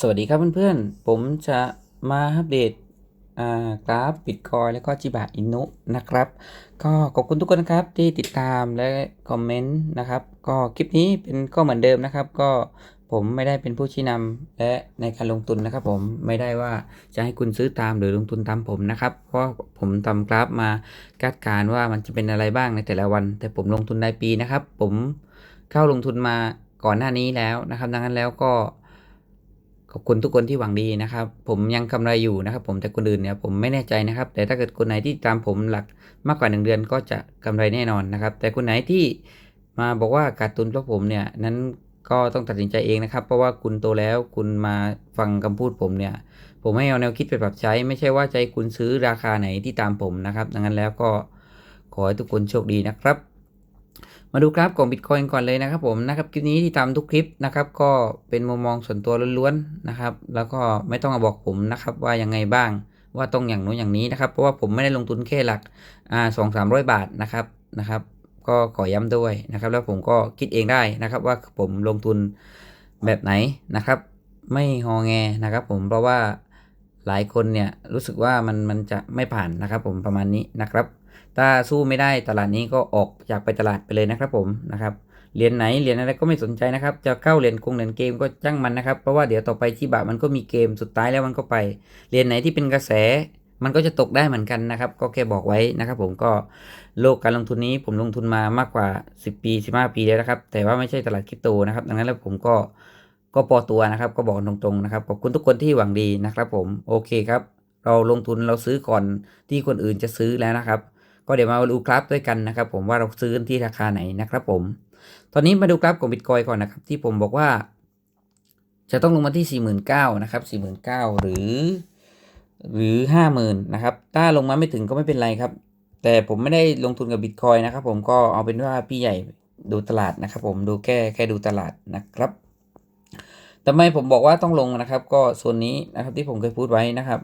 สวัสดีครับเพื่อนๆ ผมจะมาอัปเดตอ่ากราฟบิตคอยแล้วก็จิบะอินุนะครับ ก็ขอบคุณทุกคนนะครับที่ติดตามและคอมเมนต์นะครับ ก็คลิปนี้เป็นก็เหมือนเดิมนะครับ ก็ผมไม่ได้เป็นผู้ชี้นำและในการลงทุนนะครับ ผมไม่ได้ว่าจะให้คุณซื้อตามหรือลงทุนตามผมนะครับ เพราะผมทำกราฟมาคาดการว่ามันจะเป็นอะไรบ้างในแต่ละวัน แต่ผมลงทุนรายปีนะครับ ผมเข้าลงทุนมาก่อนหน้านี้แล้วนะครับ ดังนั้นแล้วก็ ขอบคุณทุกคนที่หวังดีนะครับ ผมยังกำไรอยู่นะครับ ผมแต่คนอื่นเนี่ยผมไม่แน่ใจนะครับ แต่ถ้าเกิดคนไหนที่ตามผมหลักมากกว่า 1 เดือนก็จะกำไรแน่นอนนะครับ แต่คนไหนที่มาบอกว่าการตุนเพราะผมเนี่ยนั้นก็ต้องตัดสินใจเองนะครับ เพราะว่าคุณโตแล้วคุณมาฟังคำพูดผมเนี่ย ผมให้เอาแนวคิดไปปรับใช้ ไม่ใช่ว่าใจคุณซื้อราคาไหนที่ตามผมนะครับ ดังนั้นแล้วก็ขอให้ทุกคนโชคดีนะครับ มาดูกราฟของ Bitcoin ก่อนเลยนะครับผมนะครับคลิปนี้ที่ตามทุกคลิปนะครับก็เป็นมุมมองส่วนตัวล้วนๆนะครับ แล้วก็ไม่ต้องมาบอกผมนะครับว่ายังไงบ้างว่าต้องอย่างโน้นอย่างนี้นะครับ เพราะว่าผมไม่ได้ลงทุนแค่หลักอ่าสองสามร้อยบาทนะครับนะครับ ก็ขอย้ำด้วยนะครับ แล้วผมก็คิดเองได้นะครับ ว่าผมลงทุนแบบไหนนะครับ ไม่ฮอแงนะครับ ผมเพราะว่า หลายคนเนี่ยรู้สึกว่ามันมันจะไม่ผ่านนะครับผมประมาณนี้นะครับ ถ้าสู้ไม่ได้ตลาดนี้ก็ออกจากไปตลาดไปเลยนะครับผมนะครับเหรียญไหนเหรียญอะไรก็ไม่สนใจนะครับ จะเข้าเหรียญกงเหรียญเกมก็จ้างมันนะครับ เพราะว่าเดี๋ยวต่อไปชิบะมันก็มีเกมสุดท้ายแล้วมันก็ไปเหรียญไหนที่เป็นกระแสมันก็จะตกได้เหมือนกันนะครับ ก็แค่บอกไว้นะครับ ผมก็โลกการลงทุนนี้ผมลงทุนมามากกว่า 10 ปี 15 ปีแล้วนะครับ แต่ว่าไม่ใช่ตลาดคริปโตนะครับ ดังนั้นแล้วผมก็ ก็พอตัวนะครับ ก็บอกตรงๆนะครับ ขอบคุณทุกคนที่หวังดีนะครับ ผม โอเคครับ เราลงทุนเราซื้อก่อนที่คนอื่นจะซื้อแล้วนะครับ ก็เดี๋ยวมาดูกราฟด้วยกันนะครับ ผมว่าเราซื้อที่ราคาไหนนะครับ ผม ตอนนี้มาดูกราฟของบิตคอยก่อนนะครับ ที่ผมบอกว่า จะต้องลงมาที่สี่หมื่นเก้านะครับสี่หมื่นเก้าหรือ หรือห้าหมื่นนะครับถ้าลงมาไม่ถึงก็ไม่เป็นไรครับ แต่ผมไม่ได้ลงทุนกับบิตคอยนะครับ ผมก็เอาเป็นว่าพี่ใหญ่ดูตลาดนะครับ ผมดูแค่แค่ดูตลาดนะครับ ทำไมผมบอกว่าต้องลงนะครับ ก็ส่วนนี้นะครับที่ผมเคยพูดไว้นะครับ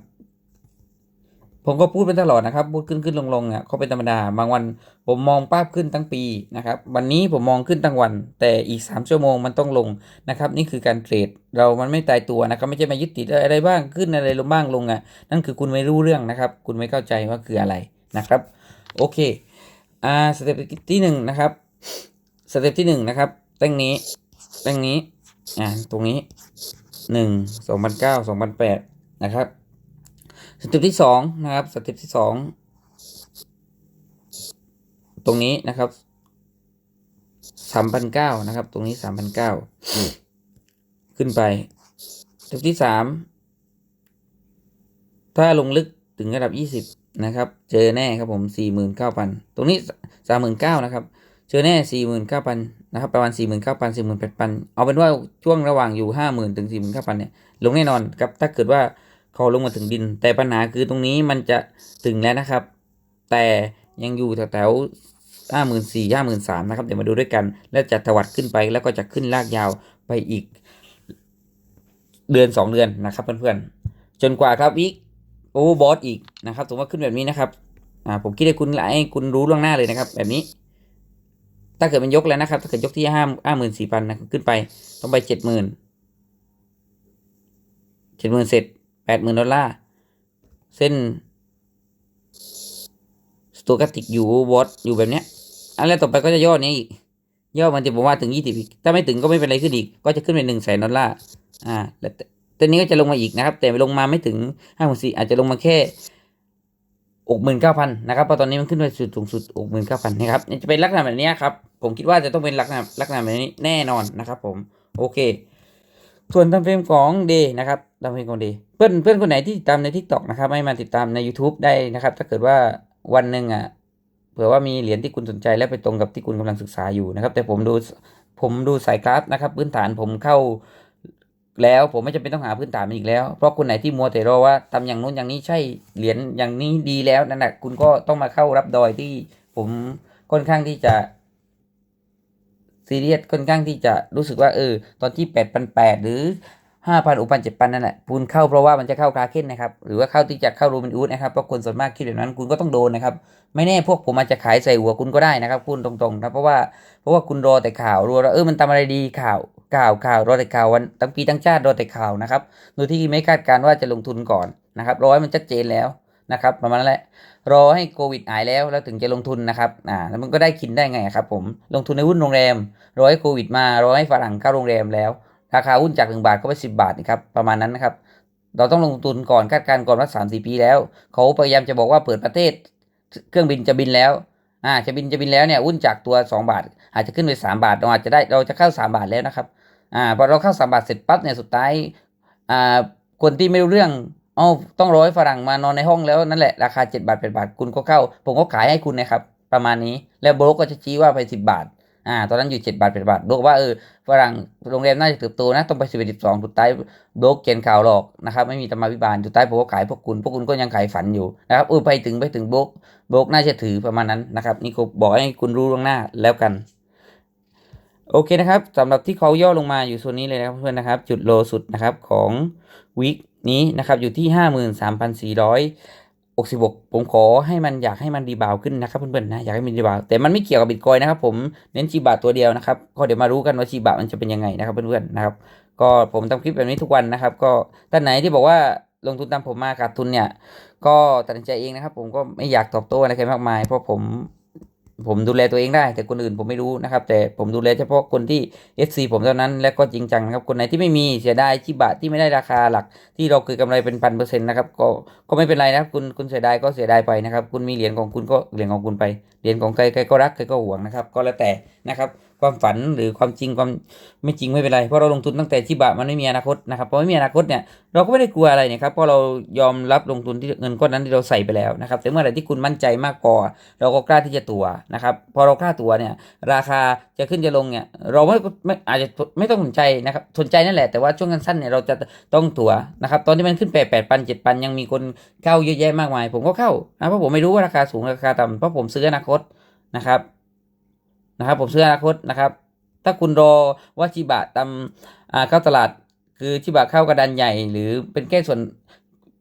ผมก็พูดไปตลอดนะครับ พูดขึ้นขึ้นลงลงเนี่ยก็เป็นธรรมดา บางวันผมมองป้าบขึ้นทั้งปีนะครับ วันนี้ผมมองขึ้นทั้งวัน แต่อีก 3 ชั่วโมงมันต้องลงนะครับ นี่คือการเทรดเรามันไม่ตายตัวนะครับ ไม่ใช่มายึดติดอะไรบ้างขึ้นอะไรลงบ้างลงอะ นั่นคือคุณไม่รู้เรื่องนะครับ คุณไม่เข้าใจว่าคืออะไรนะครับ โอเค อ่าสเต็ปที่หนึ่งนะครับ สเต็ปที่หนึ่งนะครับตั้งนี้ตั้งนี้ อ่าตรงนี้หนึ่งสองพันเก้าสองพันแปดนะครับ สเต็ปที่สองนะครับ สเต็ปที่สองตรงนี้นะครับสามพันเก้านะครับ ตรงนี้สามพันเก้าขึ้นไปสเต็ปที่สามถ้าลงลึกถึงระดับยี่สิบนะครับ เจอแน่ครับผมสี่หมื่นเก้าพันตรงนี้สามหมื่นเก้านะครับ เจอแน่สี่หมื่นเก้าพันนะครับประมาณสี่หมื่นเก้าพันสี่หมื่นแปดพันเอาเป็นว่าช่วงระหว่างอยู่ห้าหมื่นถึงสี่หมื่นเก้าพันเนี่ยลงแน่นอนครับถ้าเกิดว่าเขาลงมาถึงดิน แต่ปัญหาคือตรงนี้มันจะถึงแล้วนะครับ แต่ยังอยู่แถวห้าหมื่นสี่ห้าหมื่นสามนะครับเดี๋ยวมาดูด้วยกัน แล้วจะตวัดขึ้นไปแล้วก็จะขึ้นลากยาวไปอีก เดือนสองเดือนนะครับเพื่อนๆจนกว่าครับวิกโอ้บอสอีกนะครับสมมติว่าขึ้นแบบนี้นะครับอ่าผมคิดให้คุณให้คุณรู้ล่วงหน้าเลยนะครับ แบบนี้ ถ้าเกิดมันยกแล้วนะครับ ถ้าเกิดยกที่ห้าห้าหมื่นสี่พันนะขึ้นไปต้องไปเจ็ดหมื่นเจ็ดหมื่นเสร็จแปดหมื่นดอลลาร์เส้นสตูกติกอยู่วอตอยู่แบบเนี้ย อันแล้วต่อไปก็จะย่อนี้อีก ย่อมันจะบอกว่าถึงยี่สิบอีก ถ้าไม่ถึงก็ไม่เป็นไรขึ้นอีก ก็จะขึ้นไปหนึ่งแสนดอลลาร์ อ่าแล้วตัวนี้ก็จะลงมาอีกนะครับ แต่ลงมาไม่ถึงห้าหมื่นสี่อาจจะลงมาแค่หกหมื่นเก้าพันนะครับเพราะตอนนี้มันขึ้นไปสุดสูงสุดหกหมื่นเก้าพันนะครับจะเป็นลักษณะแบบนี้ครับ ผมคิดว่าจะต้องเป็นลักษณะลักษณะแบบนี้แน่นอนนะครับ ผมโอเค ส่วนทำเฟรมของเดย์นะครับทำเฟรมของเดย์เพื่อนเพื่อนคนไหนที่ติดตามใน t ิ k t o k นะครับให้มาติดตามใน YouTube ได้นะครับ ถ้าเกิดว่าวันหนึ่งอะเผื่อว่ามีเหรียญที่คุณสนใจและไปตรงกับที่คุณกำลังศึกษาอยู่นะครับ แต่ผมดูผมดูสายกราฟนะครับ พื้นฐานผมเข้าแล้วผมไม่จำเป็นต้องหาพื้นฐานมันอีกแล้ว เพราะคนไหนที่มัวแต่รอว่าทำอย่างนู้นอย่างนี้ใช่เหรียญอย่างนี้ดีแล้วนั่นแหละคุณก็ต้องมาเข้ารับดอยที่ผมค่อนข้างที่จะ ซีเรียสค่อนข้างที่จะรู้สึกว่าเออตอนที่แปดพันแปดหรือห้าพันอุปันเจ็ดพันนั่นแหละคุณเข้าเพราะว่ามันจะเข้าคาเค้นนะครับ หรือว่าเข้าที่จะเข้ารูมินอูดนะครับเพราะคนส่วนมากคิดแบบนั้นคุณก็ต้องโดนนะครับ ไม่แน่พวกผมอาจจะขายใส่หัวคุณก็ได้นะครับ คุณตรงๆนะเพราะว่าเพราะว่าคุณรอแต่ข่าวรอว่าเออมันทำอะไรดีข่าวข่าวข่าวรอแต่ข่าววันตั้งปีตั้งชาติรอแต่ข่าวนะครับโดยที่ไม่คาดการณ์ว่าจะลงทุนก่อนนะครับรอให้มันชัดเจนแล้ว นะครับประมาณนั้นแหละรอให้โควิดหายแล้วแล้วถึงจะลงทุนนะครับอ่าแล้วมันก็ได้คินได้ไงครับผมลงทุนในหุ้นโรงแรมรอให้โควิดมารอให้ฝรั่งเข้าโรงแรมแล้วราคาหุ้นจาก1บาทก็ไป10 บาทนะครับประมาณนั้นนะครับเราต้องลงทุนก่อนคาดการณ์ก่อนว่าสามสี่ปีแล้ว เขาพยายามจะบอกว่าเปิดประเทศ เครื่องบินจะบินแล้วอ่าจะบินจะบินแล้วเนี่ยหุ้นจากตัว 2 บาท อาจจะขึ้นไป 3 บาทเราอาจจะได้เราจะเข้า 3 บาทแล้วนะครับอ่าพอเราเข้า 3 บาทเสร็จปั๊บเนี่ยสุดท้ายอ่าคนที่ไม่รู้เรื่อง อ๋อต้องรอให้ฝรั่งมานอนในห้องแล้วนั่นแหละราคา 7 บาท8บาทคุณก็เข้า ผมก็ขายให้คุณนะครับประมาณนี้แล้วโบรกก็จะชี้ว่าไป 10 บาทอ่าตอนนั้นอยู่7บาท8บาทโบรกว่าเออฝรั่งโรงแรมน่าจะเติบโตนะต้องไป11 12สุดท้ายโบรกเขียนข่าวหลอกนะครับไม่มีธรรมาภิบาลสุดท้ายผมก็ขายพวกคุณพวกคุณก็ยังขายฝันอยู่นะครับเออไปถึงไปถึงโบรกโบรกน่าจะถือประมาณนั้นนะครับนี่ก็บอกให้คุณรู้ล่วงหน้าแล้วกันโอเคนะครับสำหรับที่เขาย่อลงมาอยู่โซนนี้เลยนะครับเพื่อนนะครับ จุดโลสุดนะครับของวีค นี้นะครับอยู่ที่ 53,466 ผมขอให้มันอยากให้มันรีบาวขึ้นนะครับเพื่อนๆนะอยากให้มันรีบาวแต่มันไม่เกี่ยวกับบิตคอยนะครับผมเน้นชีบะตัวเดียวนะครับก็เดี๋ยวมารู้กันว่าชีบะมันจะเป็นยังไงนะครับเพื่อนๆนะครับก็ผมทำคลิปแบบนี้ทุกวันนะครับ ก็ท่านไหนที่บอกว่าลงทุนตามผมมาขาดทุนเนี่ย ก็ตัดสินใจเองนะครับ ผมก็ไม่อยากตอบโต้อะไรใครมากมายเพราะผม ผมดูแลตัวเองได้ แต่คนอื่นผมไม่รู้นะครับ แต่ผมดูแลเฉพาะคนที่ FC ผมเท่านั้นและก็จริงจังนะครับ คนไหนที่ไม่มีเสียดายชิบะที่ไม่ได้ราคาหลัก ที่เราเคยกำไรเป็นพันเปอร์เซ็นต์นะครับก็ก็ไม่เป็นไรนะครับ คุณคุณเสียดายก็เสียดายไปนะครับ คุณมีเหรียญของคุณก็เหรียญของคุณไปเหรียญของใครใครก็รักใครก็หวงนะครับ ก็แล้วแต่นะครับ ความฝันหรือความจริงความไม่จริงไม่เป็นไรเพราะเราลงทุนตั้งแต่ชิบะมันไม่มีอนาคตนะครับพอไม่มีอนาคตเนี่ยเราก็ไม่ได้กลัวอะไรเนี่ยครับเพราะเรายอมรับลงทุนที่เงินก้อนนั้นที่เราใส่ไปแล้วนะครับแต่เมื่อไหร่ที่คุณมั่นใจมากพอเราก็กล้าที่จะตัวนะครับพอเรากล้าตัวเนี่ยราคาจะขึ้นจะลงเนี่ยเราไม่ไม่อาจจะไม่ต้องสนใจนะครับสนใจนั่นแหละแต่ว่าช่วงสั้นเนี่ยเราจะต้องตัวนะครับตอนที่มันขึ้นไปแปดปันเจ็ดปันยังมีคนเข้าเยอะแยะมากมาย ผมก็เข้านะเพราะผมไม่รู้ว่าราคาสูงราคาต่ำเพราะผมซื้ออนาคตนะครับ นะครับ ผมซื้ออนาคตนะครับ ถ้าคุณรอว่าชิบะตำอ่าเข้าตลาด คือชิบะเข้ากระดานใหญ่ หรือเป็นแค่ส่วน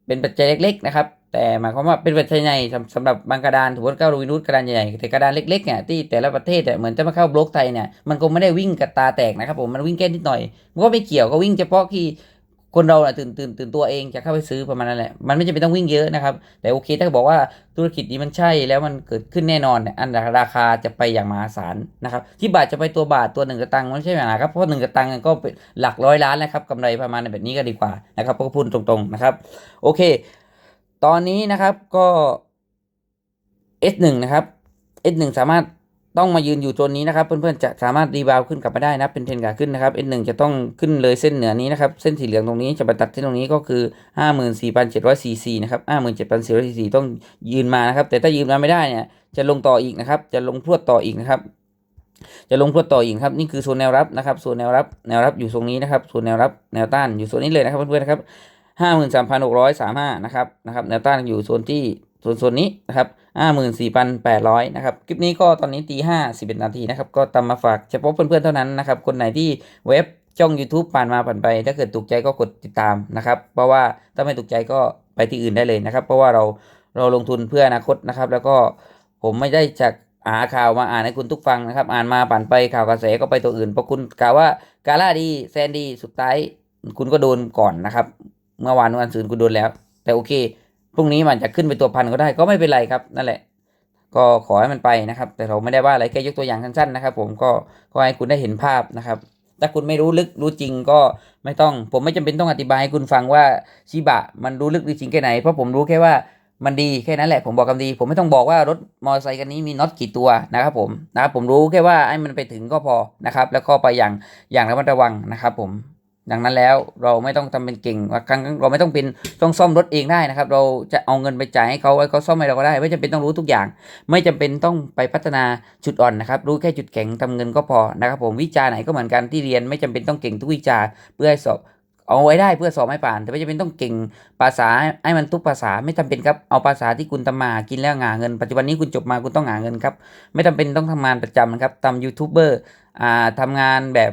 เป็นปัจจัยเล็ก ๆ นะครับ แต่หมายความว่าเป็นปัจจัยใหญ่สำหรับบางกระดานถือว่าเข้าโรวินุสกระดานใหญ่แต่กระดานเล็กๆเนี่ยที่แต่ละประเทศเนี่ยเหมือนจะมาเข้าบล็อกไทยเนี่ยมันคงไม่ได้วิ่งกระตาแตกนะครับ ผมมันวิ่งแค่นิดหน่อยมันก็ไม่เกี่ยวก็วิ่งเฉพาะที่ คนเราตื่นตื่นตื่นตัวเองจะเข้าไปซื้อประมาณนั้นแหละ มันไม่จำเป็นต้องวิ่งเยอะนะครับ แต่โอเค ถ้าบอกว่าธุรกิจนี้มันใช่แล้วมันเกิดขึ้นแน่นอนเนี่ยอันราคาจะไปอย่างมหาศาลนะครับที่บาทจะไปตัวบาทตัวหนึ่งกระตังมันไม่ใช่ปัญหาครับเพราะหนึ่งกระตังก็เป็นหลักร้อยล้านนะครับกำไรประมาณแบบนี้ก็ดีกว่านะครับก็พูดตรงๆนะครับ โอเค ตอนนี้นะครับก็ S1 นะครับ S1 สามารถ ต้องมายืนอยู่โซนนี้นะครับ เพื่อนๆจะสามารถรีบาวขึ้นกลับมาได้นะเป็นเทรนขาขึ้นนะครับ S1 จะต้องขึ้นเลยเส้นเหนือนี้นะครับเส้นสีเหลืองตรงนี้จะไปตัดเส้นตรงนี้ก็คือ 54,744นะครับ57,444ต้องยืนมานะครับ แต่ถ้ายืนมาไม่ได้เนี่ยจะลงต่ออีกนะครับ จะลงพรวดต่ออีกนะครับ จะลงพรวดต่ออีกครับนี่คือโซนแนวรับนะครับโซนแนวรับแนวรับอยู่ตรงนี้นะครับโซนแนวรับแนวต้านอยู่โซนนี้เลยนะครับเพื่อนๆนะครับห้าหมื่นสามพันหกร้อยสามห้านะครับนะครับแนวต้านอยู่โซนที่โซนโซนนี้นะครับ ห้าหมื่นะครับ คลิปนี้ก็ตอนนี้ตีห้าสิบเอ็ดนาทีนะครับ ก็ตามมาฝากเฉพาะเพื่อนๆเท่านั้นนะครับ คนไหนที่เว็บช่อง YouTube ผ่านมาผ่านไป ถ้าเกิดถูกใจก็กดติดตามนะครับ เพราะว่าถ้าไม่ถูกใจก็ไปที่อื่นได้เลยนะครับ เพราะว่าเราเราลงทุนเพื่ออนาคตนะครับ แล้วก็ผมไม่ได้จากหาข่าวมาอ่านให้คุณทุกฟังนะครับ อ่านมาผ่านไปข่าวกระแสก็ไปตัวอื่นเพราะคุณกล่าวว่ากาล่าดีแซนดีสุดท้ายคุณก็โดนก่อนนะครับ เมื่อวานวันซืนคุณโดนแล้ว แต่โอเค พรุ่งนี้มันจะขึ้นไปตัวพันก็ได้ก็ไม่เป็นไรครับนั่นแหละ ก็ขอให้มันไปนะครับ แต่เราไม่ได้ว่าอะไรแค่ยกตัวอย่างสั้นๆนะครับ ผมก็ก็ให้คุณได้เห็นภาพนะครับถ้าคุณไม่รู้ลึกรู้จริงก็ไม่ต้อง ผมไม่จำเป็นต้องอธิบายให้คุณฟังว่าชิบะมันรู้ลึกรู้จริงแค่ไหนเพราะผมรู้แค่ว่ามันดีแค่นั้นแหละผมบอกคำดี ผมไม่ต้องบอกว่ารถมอเตอร์ไซค์คันนี้มีน็อตกี่ตัวนะครับผมนะครับผมรู้แค่ว่าให้มันไปถึงก็พอนะครับ แล้วก็ไปอย่างอย่างระมัดระวังนะครับผม ดังนั้นแล้วเราไม่ต้องทำเป็นเก่งว่าครั้งเราไม่ต้องเป็นต้องซ่อมรถเองได้นะครับ เราจะเอาเงินไปจ่ายให้เขาไว้เขาซ่อมให้เราก็ได้ ไม่จำเป็นต้องรู้ทุกอย่าง ไม่จำเป็นต้องไปพัฒนาจุดอ่อนนะครับ รู้แค่จุดแข็งทำเงินก็พอนะครับ ผมวิชาไหนก็เหมือนกันที่เรียน ไม่จำเป็นต้องเก่งทุกวิชาเพื่อให้สอบเอาไว้ได้เพื่อสอบให้ผ่าน แต่ไม่จำเป็นต้องเก่งภาษาให้มันทุกภาษาไม่จำเป็นครับเอาภาษาที่คุณทำมาหากินแล้วหาเงิน ปัจจุบันนี้คุณจบมาคุณต้องหาเงินครับไม่จำเป็นต้องทำงานประจำนะครับทำยูทูบเบอร์อ่าทำงานแบบ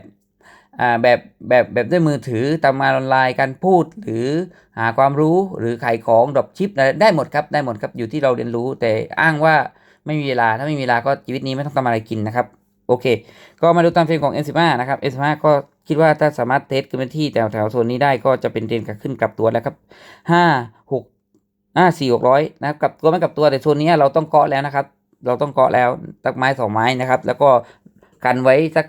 แบบแบบแบบด้วยมือถือทำงานออนไลน์การพูดหรือหาความรู้หรือขายของดรอปชิปไรได้หมดครับได้หมดครับอยู่ที่เราเรียนรู้ แต่อ้างว่าไม่มีเวลาถ้าไม่มีเวลาก็ชีวิตนี้ไม่ต้องทำอะไรกินนะครับโอเค ก็มาดูตามเฟรมของ S15 นะครับ S15 ก็คิดว่าถ้าสามารถเทสขึ้นไปที่แถวแถวโซนนี้ได้ก็จะเป็นเทรนกับขึ้นกลับตัวแล้วครับห้าหกห้าสี่หกร้อยนะครับกลับตัวไม่กลับตัวแต่โซนนี้เราต้องเกาะแล้วนะครับ เราต้องเกาะแล้วตักไม้สองไม้นะครับ แล้วก็กันไว้สัก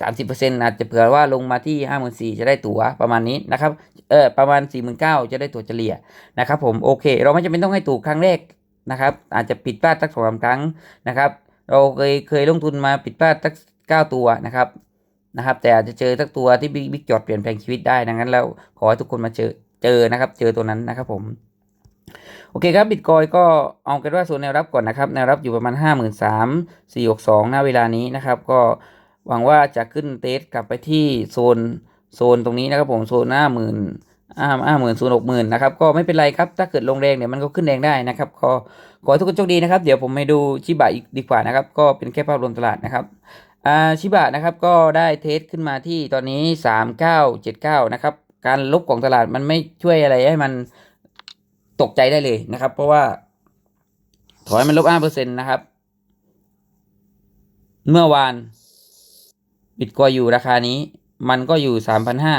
สามสิบเปอร์เซ็นต์อาจจะเผื่อว่าลงมาที่ห้าหมื่นสี่จะได้ตั๋วประมาณนี้นะครับ เออประมาณสี่หมื่นเก้าจะได้ตั๋วเฉลี่ยนะครับผมโอเค เราไม่จำเป็นต้องให้ตู่ครั้งแรกนะครับ อาจจะผิดพลาดสักสองสามครั้งนะครับ เราเคยเคยลงทุนมาผิดพลาดสักเก้าตัวนะครับนะครับ แต่อาจจะเจอสักตัวที่บิ๊กบิ๊กจอดเปลี่ยนแปลงชีวิตได้ดังนั้นแล้วขอให้ทุกคนมาเจอเจอนะครับ เจอตัวนั้นนะครับผมโอเคครับบิตคอยก็เอากันว่าโซนแนวรับก่อนนะครับ แนวรับอยู่ประมาณ 5 3 0 0 0 4 6 2หน้าเวลานี้นะครับ ก็ หวังว่าจะขึ้นเทสกลับไปที่โซนโซนตรงนี้นะครับผมโซนหน้าหมื่นห้าห้าหมื่นศูนย์หกหมื่นนะครับก็ไม่เป็นไรครับถ้าเกิดลงแรงเนี่ยมันก็ขึ้นแรงได้นะครับขอขอทุกคนโชคดีนะครับ เดี๋ยวผมไปดูชิบะอีกดีกว่านะครับ ก็เป็นแค่ภาพรวมตลาดนะครับอ่าชิบะนะครับก็ได้เทสขึ้นมาที่ตอนนี้สามเก้าเจ็ดเก้านะครับการลบของตลาดมันไม่ช่วยอะไรให้มันตกใจได้เลยนะครับ เพราะว่า ถอยมันลบห้าเปอร์เซ็นต์นะครับ เมื่อวาน บิตคอยอยู่ราคานี้ มันก็อยู่สามพันห้า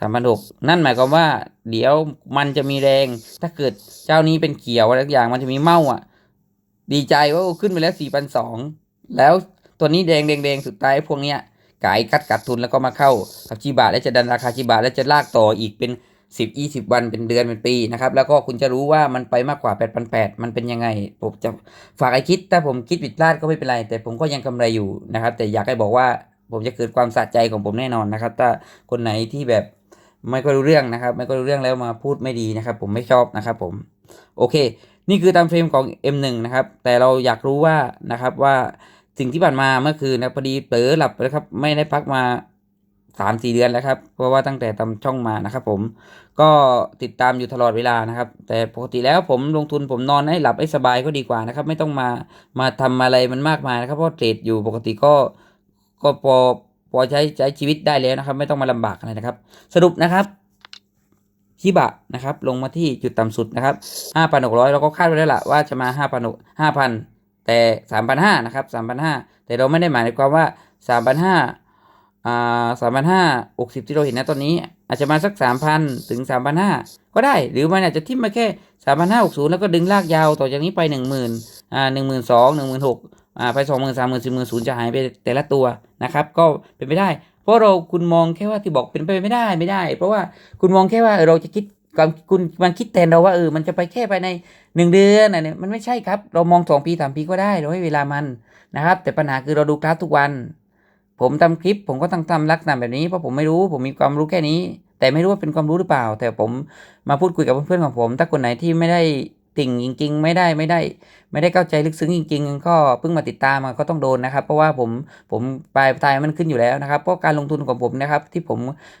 สามพันหกนั่นหมายความว่า เดี๋ยวมันจะมีแรง ถ้าเกิดเจ้านี้เป็นเขียวอะไรสักอย่างมันจะมีเมาอะ ดีใจว่าขึ้นไปแล้วสี่พันสองแล้วตัวนี้แดงแดงแดงสุดท้ายพวกเนี้ยกายกัดกัดทุนแล้วก็มาเข้ากับจีบาทแล้วจะดันราคาจีบาทแล้วจะลากต่ออีกเป็นสิบยี่สิบวันเป็นเดือนเป็นปีนะครับ แล้วก็คุณจะรู้ว่ามันไปมากกว่าแปดพันแปดมันเป็นยังไง ผมจะฝากไอคิดถ้าผมคิดผิดพลาดก็ไม่เป็นไร แต่ผมก็ยังกำไรอยู่นะครับ แต่อยากให้บอกว่า ผมจะเกิดความสะใจของผมแน่นอนนะครับ ถ้าคนไหนที่แบบไม่ก็รู้เรื่องนะครับ ไม่ก็รู้เรื่องแล้วมาพูดไม่ดีนะครับ ผมไม่ชอบนะครับผมโอเค นี่คือตามเฟรมของ M1 นะครับ แต่เราอยากรู้ว่านะครับว่าสิ่งที่ผ่านมาเมื่อคืนนะพอดีเผลอหลับไปแล้วครับ ไม่ได้พักมาสามสี่เดือนแล้วครับ เพราะว่าตั้งแต่ทำช่องมานะครับผมก็ติดตามอยู่ตลอดเวลานะครับ แต่ปกติแล้วผมลงทุนผมนอนให้หลับให้สบายก็ดีกว่านะครับ ไม่ต้องมามาทำอะไรมันมากมายนะครับเพราะเทรดอยู่ปกติก็ ก็พอพอใช้ใช้ชีวิตได้แล้วนะครับ ไม่ต้องมาลำบากอะไรนะครับ สรุปนะครับชิบะนะครับ ลงมาที่จุดต่ำสุดนะครับห้าพันหกร้อยเราก็คาดไว้แล้วล่ะว่าจะมาห้าพันห้าพันแต่สามพันห้านะครับสามพันห้าแต่เราไม่ได้หมายความว่าสามพันห้าอ่าสามพันห้าหกสิบที่เราเห็นนะตอนนี้อาจจะมาสักสามพันถึงสามพันห้าก็ได้ หรือมันอาจจะทิ่มมาแค่สามพันห้าหกศูนย์แล้วก็ดึงลากยาวต่อจากนี้ไปหนึ่งหมื่นอ่าหนึ่งหมื่นส อ่าไปสองหมื่นสามหมื่นสี่หมื่นศูนย์จะหายไปแต่ละตัวนะครับ ก็เป็นไปได้ เพราะเราคุณมองแค่ว่าที่บอกเป็นไปไม่ได้ไม่ได้ เพราะว่าคุณมองแค่ว่าเราจะคิดความคุณมันคิดแทนเราว่าเออมันจะไปแค่ภายในหนึ่งเดือนอะไรเนี่ยมันไม่ใช่ครับ เรามองสองปีสามปีก็ได้เราให้เวลามันนะครับ แต่ปัญหาคือเราดูกราฟทุกวัน ผมทำคลิป ผมก็ต้องทำลักษณะแบบนี้เพราะผมไม่รู้ผมมีความรู้แค่นี้ แต่ไม่รู้ว่าเป็นความรู้หรือเปล่า แต่ผมมาพูดคุยกับเพื่อนๆของผม ถ้าคนไหนที่ไม่ได้ ติ่งจริง ๆ ไม่ได้ไม่ได้ ไม่ได้เข้าใจลึกซึ้งจริง ๆ ก็เพิ่งมาติดตามมันก็ต้องโดนนะครับ เพราะว่าผมผมปลายทายมันขึ้นอยู่แล้วนะครับ เพราะการลงทุนของผมนะครับ ที่ผม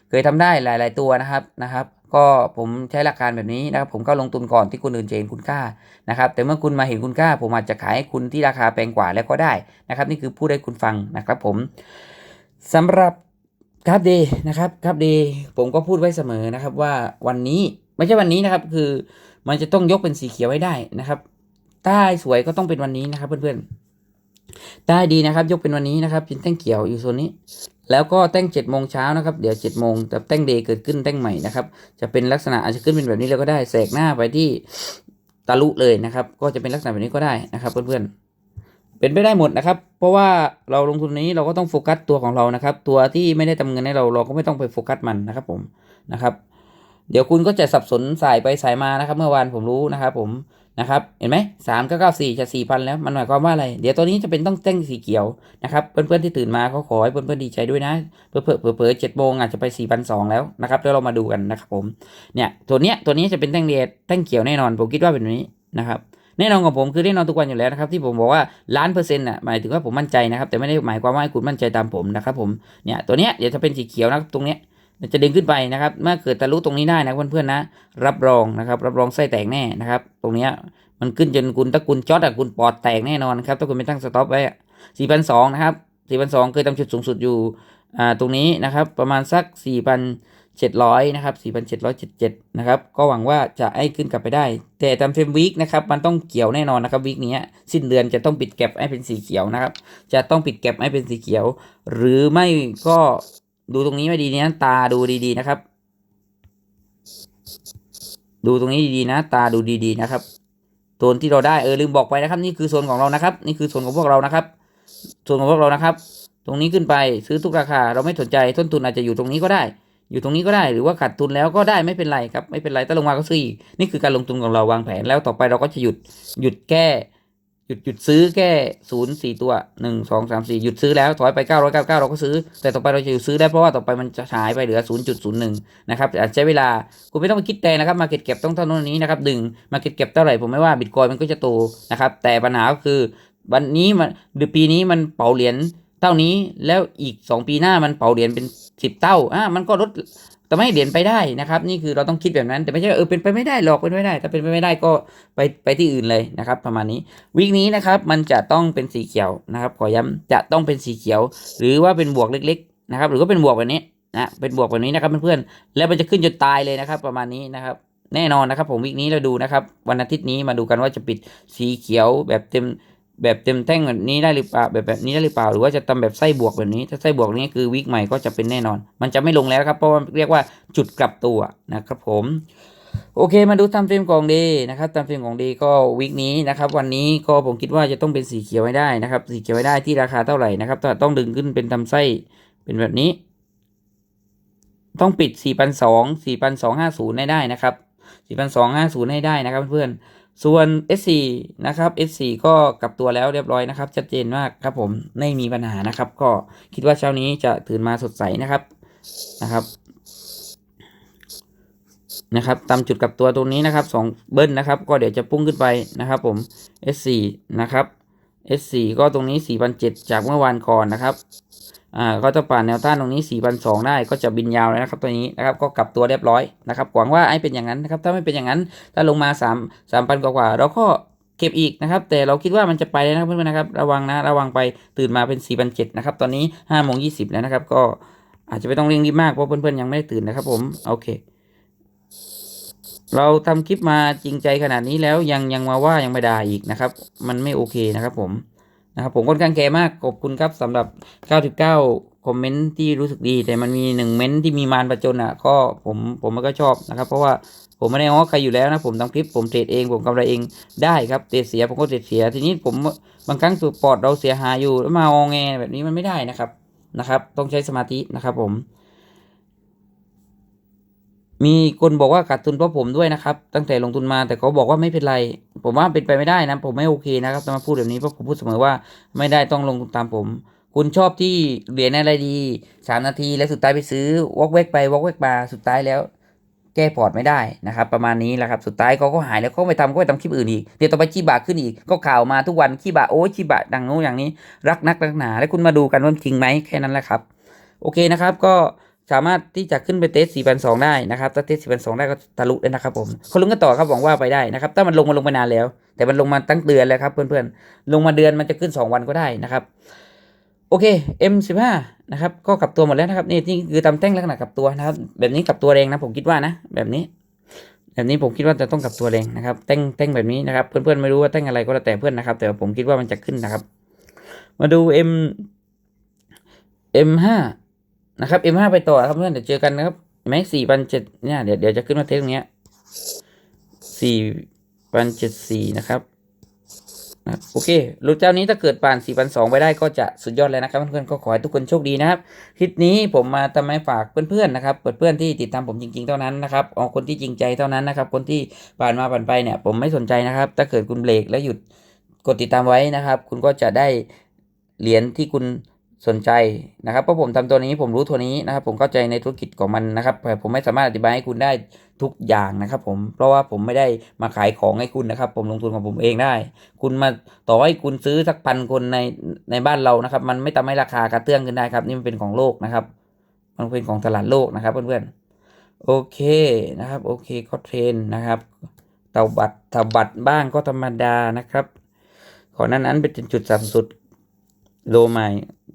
เคยทำได้หลาย ๆ ตัวนะครับนะครับ ก็ผมใช้หลักการแบบนี้นะครับ ผมก็ลงทุนก่อนที่คนอื่นจะเห็นคุณค่านะครับ แต่เมื่อคุณมาเห็นคุณค่า ผมอาจจะขายให้คุณที่ราคาแพงกว่าแล้วก็ได้นะครับ นี่คือพูดให้คุณฟังนะครับ ผมสำหรับกราฟเดย์นะครับกราฟเดย์ผมก็พูดไว้เสมอนะครับว่าวันนี้ไม่ใช่วันนี้นะครับคือ มันจะต้องยกเป็นสีเขียวให้ได้นะครับ ใต้สวยก็ต้องเป็นวันนี้นะครับ เพื่อนๆใต้ดีนะครับ ยกเป็นวันนี้นะครับเป็นแท่งเขียวอยู่โซนนี้ แล้วก็แท่งเจ็ดโมงเช้านะครับ เดี๋ยวเจ็ดโมงแต่แท่งเดย์เกิดขึ้นแท่งใหม่นะครับ จะเป็นลักษณะอาจจะขึ้นเป็นแบบนี้เลยก็ได้แสกหน้าไปที่ตะลุเลยนะครับ ก็จะเป็นลักษณะแบบนี้ก็ได้นะครับ เพื่อนๆเป็นไปได้หมดนะครับ เพราะว่าเราลงทุนนี้เราก็ต้องโฟกัสตัวของเรานะครับ ตัวที่ไม่ได้ทำเงินให้เราเราก็ไม่ต้องไปโฟกัสมันนะครับผมนะครับ เดี๋ยวคุณก็จะสับสนสายไปสายมานะครับ เมื่อวานผมรู้นะครับ ผมนะครับ เห็นไหมสามเก้าเก้าสี่จะสี่พันแล้วมันหมายความว่าอะไร เดี๋ยวตัวนี้จะเป็นต้องแจ้งสีเขียวนะครับเพื่อนๆที่ตื่นมาเขาขอให้เพื่อนๆดีใจด้วยนะเพื่อเผื่อเผื่อเจ็ดโมงอาจจะไปสี่พันสองแล้วนะครับเดี๋ยวเรามาดูกันนะครับผมเนี่ยตัวเนี้ยตัวนี้จะเป็นแท่งเรียแท่งเขียวแน่นอนผมคิดว่าเป็นแบบนี้นะครับแน่นอนของผมคือแน่นอนทุกวันอยู่แล้วนะครับที่ผมบอกว่าล้านเปอร์เซ็นต์น่ะหมายถึงว่าผมมั่นใจนะครับแต่ไม่ได้หมายความว่าให้คุณมั่นใจตามผมนะครับผมเนี่ยตัวเนี้ยเดี๋ยวจะเป็นสีเขียวนะตรงเนี้ย จะดึงขึ้นไปนะครับเมื่อเกิดทะลุตรงนี้ได้นะเพื่อนๆนะ รับรองนะครับ รับรองไส้แตกแน่นะครับ ตรงเนี้ยมันขึ้นจนคุณถ้าคุณช็อตอะคุณปอดแตกแน่นอนครับถ้าคุณไม่ตั้งสต็อปไว้สี่พันสองนะครับสี่พันสองเคยทำจุดสูงสุดอยู่อ่าตรงนี้นะครับ ประมาณสักสี่พัน700นะครับ4,777นะครับ ก็หวังว่าจะให้ขึ้นกลับไปได้ แต่ตามเฟรมวีคนะครับ มันต้องเกี่ยวแน่นอนนะครับวีคนี้สิ้นเดือนจะต้องปิดแก็บให้เป็นสีเขียวนะครับ จะต้องปิดแก็บให้เป็นสีเขียว หรือไม่ก็ ดูตรงนี้ไว้ดีนะตาดูดีๆนะครับ ดูตรงนี้ดีๆนะ ตาดูดีๆนะครับโซนที่เราได้เออลืมบอกไปนะครับ นี่คือโซนของเรานะครับ นี่คือโซนของพวกเรานะครับโซนของพวกเรานะครับ ตรงนี้ขึ้นไปซื้อทุกราคา เราไม่สนใจต้นทุนอาจจะอยู่ตรงนี้ก็ได้ อยู่ตรงนี้ก็ได้หรือว่าขาดทุนแล้วก็ได้ไม่เป็นไรครับไม่เป็นไรถ้าลงมาก็ซื้ออีกนี่คือการลงทุนของเราวางแผนแล้วต่อไปเราก็จะหยุดหยุดแก้ ยุดหยุดซื้อแค่ศูนย์สี่ตัวหนึ่งสองสามสี่หยุดซื้อแล้วถอยไปเก้าร้อยเก้าเก้าเราก็ซื้อ แต่ต่อไปเราจะหยุดซื้อได้เพราะว่าต่อไปมันจะหายไปเหลือศูนย์จุดศูนย์หนึ่งนะครับอาจจะใช้เวลาคุณไม่ต้องไปคิดแต่นะครับมาเก็ตเก็บต้องเท่านั้นนี้นะครับดึงมาเก็ตเก็บเท่าไหร่ผมไม่ว่าบิตคอยมันก็จะโตนะครับแต่ปัญหาก็คือวันนี้มันหรือปีนี้มันเป่าเหรียญเท่านี้แล้วอีก 2 ปีหน้ามันเป่าเหรียญเป็น 10 เท่าอะมันก็ลด แต่ไม่ให้เหรียญไปได้นะครับ นี่คือเราต้องคิดแบบนั้น แต่ไม่ใช่เออเป็นไปไม่ได้หรอกเป็นไปไม่ได้ ถ้าเป็นไปไม่ได้ก็ไปไปที่อื่นเลยนะครับ ประมาณนี้วีคนี้นะครับมันจะต้องเป็นสีเขียวนะครับ ขอย้ำจะต้องเป็นสีเขียว หรือว่าเป็นบวกเล็ก ๆ นะครับ หรือว่าเป็นบวกแบบนี้นะเป็นบวกแบบนี้นะครับเพื่อนๆแล้วมันจะขึ้นจนตายเลยนะครับ ประมาณนี้นะครับแน่นอนนะครับ ผมวีคนี้เราดูนะครับ วันอาทิตย์นี้มาดูกันว่าจะปิดสีเขียวแบบเต็ม แบบเต็มแท่งแบบนี้ได้หรือเปล่าแบบแบบนี้ได้หรือเปล่า หรือว่าจะทำแบบไส้บวกแบบนี้ ถ้าไส้บวกนี้คือวิกใหม่ก็จะเป็นแน่นอน มันจะไม่ลงแล้วครับ เพราะว่าเรียกว่าจุดกลับตัวนะครับผมโอเคมาดูตามเฟรมของเดย์นะครับตามเฟรมของเดย์ก็วิกนี้นะครับ วันนี้ก็ผมคิดว่าจะต้องเป็นสีเขียวให้ได้นะครับ สีเขียวให้ได้ที่ราคาเท่าไหร่นะครับต,ต้องดึงขึ้นเป็นทำไส้เป็นแบบนี้ ต้องปิด 4,200 4,250ให้ได้นะครับ 4,250ให้ได้นะครับเพื่อนๆ ส่วน S4 นะครับ S4 ก็กลับตัวแล้วเรียบร้อยนะครับ ชัดเจนมากครับผมไม่มีปัญหานะครับ ก็คิดว่าเช้านี้จะตื่นมาสดใสนะครับนะครับนะครับตามจุดกลับตัวตรงนี้นะครับสองเบิ้ลนะครับ ก็เดี๋ยวจะพุ่งขึ้นไปนะครับผม S4 นะครับ S4 ก็ตรงนี้4,007จากเมื่อวานก่อนนะครับ อ่าก็จะผ่านแนวต้านตรงนี้ 4,200 ได้ก็จะบินยาวเลยนะครับตัวนี้นะครับก็กลับตัวเรียบร้อยนะครับหวังว่าไอ้เป็นอย่างนั้นนะครับถ้าไม่เป็นอย่างนั้น ถ้าลงมา 3 3,000 กว่าๆเราก็เก็บอีกนะครับ แต่เราคิดว่ามันจะไปแล้วนะเพื่อนๆนะครับ ระวังนะระวังไปตื่นมาเป็น 4,700นะครับตอนนี้5โมง20 แล้วนะครับ ก็อาจจะไม่ต้องเร่งรีบมากเพราะเพื่อนๆยังไม่ได้ตื่นนะครับ ผมโอเค เราทำคลิปมาจริงใจขนาดนี้แล้วยังยังมาว่ายังไม่ด่าอีกนะครับ มันไม่โอเคนะครับผม นะครับผมค่อนข้างแคร์มากขอบคุณครับสำหรับ 99 คอมเมนต์ที่รู้สึกดี แต่มันมีหนึ่งเม้นต์ที่มีมารประจนอะ ก็ผมผมก็ชอบนะครับ เพราะว่าผมไม่ได้ง้อใครอยู่แล้วนะผมทำคลิปผมเทรดเองผมกำไรเองได้ครับเทรดเสียผมก็เทรดเสีย ทีนี้ผมบางครั้งตัวปอดเราเสียหายอยู่แล้วมางอแงแบบนี้มันไม่ได้นะครับนะครับ ต้องใช้สมาธินะครับผม มีคนบอกว่าขาดทุนเพราะผมด้วยนะครับ ตั้งแต่ลงทุนมาแต่เขาบอกว่าไม่เป็นไร ผมว่าเป็นไปไม่ได้นะ ผมไม่โอเคนะครับจะมาพูดแบบนี้เพราะผมพูดเสมอว่าไม่ได้ต้องลงตามผม คุณชอบที่เหรียญอะไรดีสามนาทีแล้วสุดท้ายไปซื้อวอกเวกไปวอกเวกมาสุดท้ายแล้ว แก้พอร์ตไม่ได้นะครับ ประมาณนี้แหละครับสุดท้ายเขาก็หายแล้วเขาไปทำก็ไปทำคลิปอื่นอีกเดี๋ยวต่อไปขี้บาขึ้นอีกก็ข่าวมาทุกวันขี้บาโอ้ยขี้บาดังโน้อย่างนี้ รักนักรักหนาแล้วคุณมาดูกันว่าจริงไหมแค่นั้นแหละครับ โอเคนะครับก็ สามารถที่จะขึ้นไปเทส4,200ได้นะครับ ถ้าเทส4,200ได้ก็ทะลุได้นะครับผมคนลุ้นกันต่อครับหวังว่าไปได้นะครับ ถ้ามันลงมาลงมานานแล้ว แต่มันลงมาตั้งเดือนแล้วครับเพื่อนๆ ลงมาเดือนมันจะขึ้น 2 วันก็ได้นะครับโอเค M15 นะครับก็กลับตัวหมดแล้วนะครับนี่นี่คือตำแท่งลักษณะกลับตัวนะครับ แบบนี้กลับตัวแรงนะผมคิดว่านะ แบบนี้ แบบนี้ผมคิดว่าจะต้องกลับตัวแรงนะครับแท่งแท่งแบบนี้นะครับ เพื่อนๆไม่รู้ว่าแท่งอะไรก็แล้วแต่เพื่อนนะครับ แต่ผมคิดว่ามันจะขึ้นนะครับ มาดู M M5 นะครับ M5 ไปต่อครับเพื่อนเดี๋ยวเจอกันนะครับเห็นไหมสี่พันเจ็ดเนี่ยเดี๋ยวเดี๋ยวจะขึ้นมาเทสตรงเนี้ยสี่พันเจ็ดสี่นะครับนะโอเครูปเจ้านี้ถ้าเกิดผ่านสี่พันสองไปได้ก็จะสุดยอดเลยนะครับเพื่อนๆก็ขอให้ทุกคนโชคดีนะครับ คลิปนี้ผมมาทำให้ฝากเพื่อนๆนะครับเพื่อนๆที่ติดตามผมจริงๆเท่านั้นนะครับเอาคนที่จริงใจเท่านั้นนะครับ คนที่ผ่านมาผ่านไปเนี่ย ผมไม่สนใจนะครับ ถ้าเกิดคุณเบรกแล้วหยุดกดติดตามไว้นะครับ คุณก็จะได้เหรียญที่คุณ สนใจนะครับเพราะผมทำตัวนี้ผมรู้ตัวนี้นะครับ ผมเข้าใจในธุรกิจของมันนะครับแต่ผมไม่สามารถอธิบายให้คุณได้ทุกอย่างนะครับ ผมเพราะว่าผมไม่ได้มาขายของให้คุณนะครับ ผมลงทุนของผมเองได้ คุณมาต่อให้คุณซื้อสักพันคนในในบ้านเรานะครับ มันไม่ทำให้ราคากระเตื้องขึ้นได้ครับนี่มันเป็นของโลกนะครับ มันเป็นของตลาดโลกนะครับเพื่อนๆโอเคนะครับโอเคก็เทรนนะครับเตาบัตรเตาบัตรบ้างก็ธรรมดานะครับขอนั้นนั้นเป็นจุดต่ำสุดโลใหม่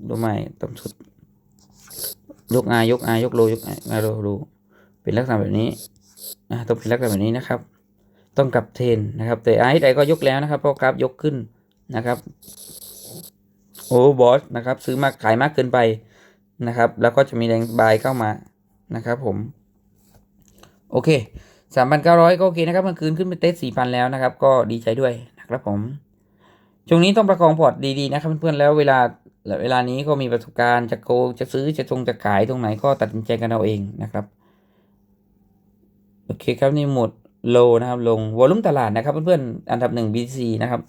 โลใหม่ต่ำสุด ยกอายกอายกโลยกอาโลโลเป็นลักษณะแบบนี้อ่าต้องเป็นลักษณะแบบนี้นะครับ ต้องกลับเทนนะครับ แต่ไอ้ใดก็ยกแล้วนะครับเพราะกราฟยกขึ้นนะครับโอ้บอสนะครับ ซื้อมากขายมากเกินไปนะครับ แล้วก็จะมีแรงบายเข้ามานะครับผม โอเคสามพันเก้าร้อยก็โอเคนะครับเมื่อคืนขึ้นไปเทสสี่พันแล้วนะครับ ก็ดีใจด้วยนะครับผมช่วงนี้ต้องประคองพอร์ตดีๆนะครับเพื่อนๆแล้วเวลา และเวลานี้ก็มีประสบการณ์จะโกจะซื้อจะทรงจะขายตรงไหนก็ตัดสินใจกันเอาเองนะครับโอเคครับนี่หมดโลนะครับลงวอลุ่มตลาดนะครับเพื่อนๆอันดับหนึ่ง BTC นะครับ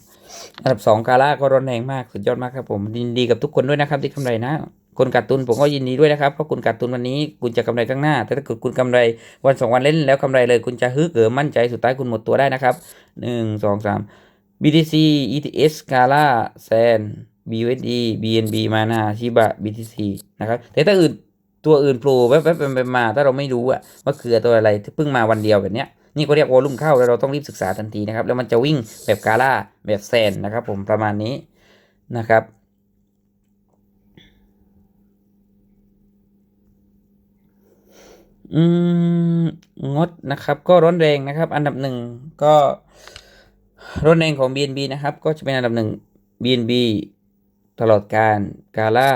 อันดับสองกาล่าก็ร้อนแรงมาก สุดยอดมากครับผมยินดีกับทุกคนด้วยนะครับที่กำไรนะคนกัดตุนผมก็ยินดีด้วยนะครับเพราะคุณกัดตุนวันนี้คุณจะกำไรข้างหน้า แต่ถ้าเกิดคุณกำไรวันสองวันเล่นแล้วกำไรเลยคุณจะฮึกเกิมมั่นใจสุดท้ายคุณหมดตัวได้นะครับหนึ่งสองสาม BTC ETS Scala SAN BUSD BNB Mana Shiba BTC นะครับแต่ถ้าอื่นตัวอื่นโผล่แวบๆไปมา ถ้าเราไม่รู้อะว่าคือตัวอะไรเพิ่งมาวันเดียวแบบเนี้ยนี่ก็เรียกวอลุ่มเข้าแล้วเราต้องรีบศึกษาทันทีนะครับ แล้วมันจะวิ่งแบบกาล่าแบบแซนนะครับ ผมประมาณนี้นะครับ อืม งดนะครับ ก็ร้อนแรงนะครับ อันดับหนึ่งก็ร้อนแรงของ BNB นะครับ ก็จะเป็นอันดับหนึ่ง BNB ตลอดการกาล่า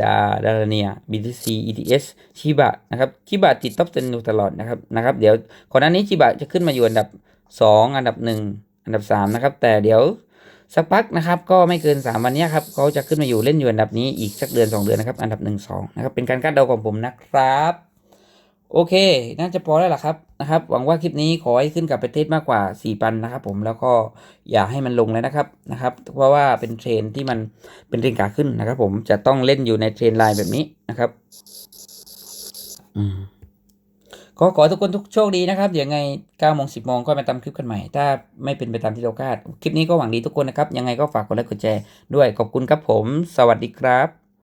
ดาดาเนีย BTC ETS ชิบะนะครับชิบะติดท็อป10อยู่ตลอดนะครับนะครับเดี๋ยวก่อนหน้านี้ชิบะจะขึ้นมาอยู่อันดับ 2 อันดับ 1 อันดับ 3 นะครับ แต่เดี๋ยวสักพักนะครับก็ไม่เกิน 3 วันนี้ครับเขาจะขึ้นมาอยู่เล่นอยู่อันดับนี้อีกสักเดือน 2 เดือนนะครับ อันดับ 1 2นะครับเป็นการคาดเดาของผมนะครับ โอเค น่าจะพอแล้วล่ะครับ นะครับ หวังว่าคลิปนี้ขอให้ขึ้นกับประเทศมากกว่า 4 ปันนะครับ ผมแล้วก็อย่าให้มันลงเลยนะครับนะครับ เพราะว่าเป็นเทรนที่มันเป็นเทรนขาขึ้นนะครับ ผมจะต้องเล่นอยู่ในเทรนไลน์แบบนี้นะครับอืมก็ขอทุกคนทุกโชคดีนะครับ เดี๋ยวไง9โมง10โมงก็มาตามคลิปกันใหม่ ถ้าไม่เป็นไปตามที่เราคาด คลิปนี้ก็หวังดีทุกคนนะครับ ยังไงก็ฝากกดไลค์กดแชร์ด้วย ขอบคุณครับผม สวัสดีครับ